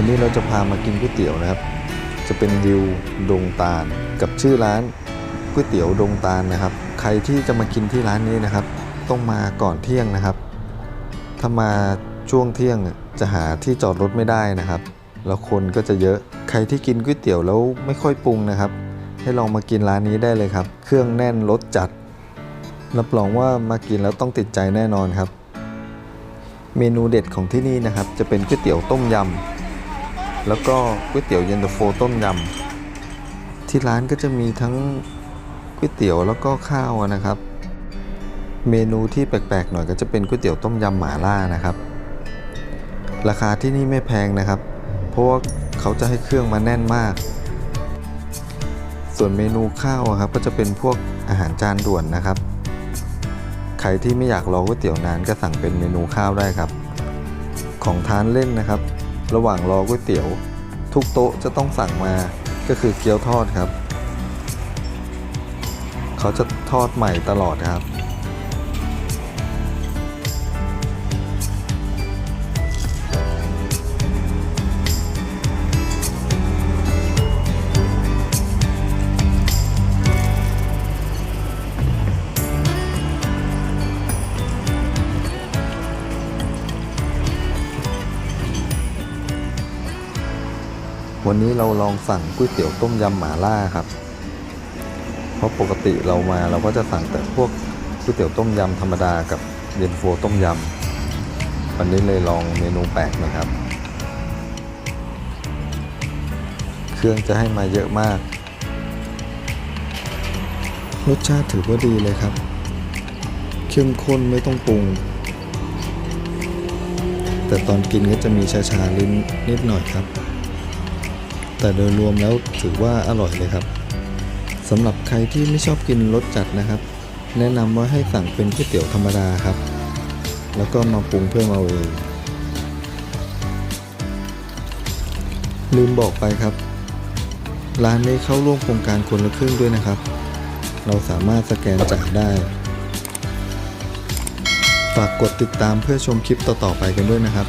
วันนี้เราจะพามากินก๋วยเตี๋ยวนะครับ จะเป็นวิวดงตาล กับชื่อร้านก๋วยเตี๋ยวดงตาลนะครับ ใครที่จะมากินที่ร้านนี้นะครับ ต้องมาก่อนเที่ยงนะครับ ถ้ามาช่วงเที่ยงจะหาที่จอดรถไม่ได้นะครับ แล้วคนก็จะเยอะ ใครที่กินก๋วยเตี๋ยวแล้วไม่ค่อยปรุงนะครับ ให้ลองมากินร้านนี้ได้เลยครับ เครื่องแน่นรสจัด รับรองว่ามากินแล้วต้องติดใจแน่นอนครับ เมนูเด็ดของที่นี่นะครับ จะเป็นก๋วยเตี๋ยวต้มยำ แล้วก็ก๋วยเตี๋ยวเย็นตาโฟต้มยำที่ร้านก็จะมีทั้งก๋วยเตี๋ยวแล้วก็ข้าวนะครับ เมนูที่แปลกๆหน่อยก็จะเป็นก๋วยเตี๋ยวต้มยำหม่าล่านะครับ ราคาที่นี่ไม่แพงนะครับ เพราะว่าเขาจะให้เครื่องมาแน่นมาก ส่วนเมนูข้าวครับก็จะเป็นพวกอาหารจานด่วนนะครับ ใครที่ไม่อยากรอก๋วยเตี๋ยวนานก็สั่งเป็นเมนูข้าวได้ครับ ของทานเล่นนะครับ ระหว่างรอก๋วยเตี๋ยว ทุกโต๊ะจะต้องสั่งมาก็คือเกี๊ยวทอดครับ เขาจะทอดใหม่ตลอดครับ วันนี้เราลองสั่งก๋วยเตี๋ยวต้มยำหม่าล่าครับ เพราะปกติเรามาเราก็จะสั่งแต่พวกก๋วยเตี๋ยวต้มยำธรรมดากับเย็นโฟต้มยำ วันนี้เลยลองเมนูแปลกนะครับ เครื่องจะให้มาเยอะมาก รสชาติถือว่าดีเลยครับ เข้มข้นไม่ต้องปรุง แต่ตอนกินก็จะมีชาๆลิ้นนิดหน่อยครับ แต่โดยรวมแล้วถือว่าอร่อยเลยครับสำหรับใครที่ไม่ชอบกินรสจัดนะครับ แนะนำว่าให้สั่งเป็นก๋วยเตี๋ยวธรรมดาครับ แล้วก็มาปรุงเพิ่มเอาเองลืมบอกไปครับ ร้านนี้เข้าร่วมโครงการคนละครึ่งด้วยนะครับ เราสามารถสแกนจ่ายได้ ฝากกดติดตามเพื่อชมคลิปต่อๆไปกันด้วยนะครับ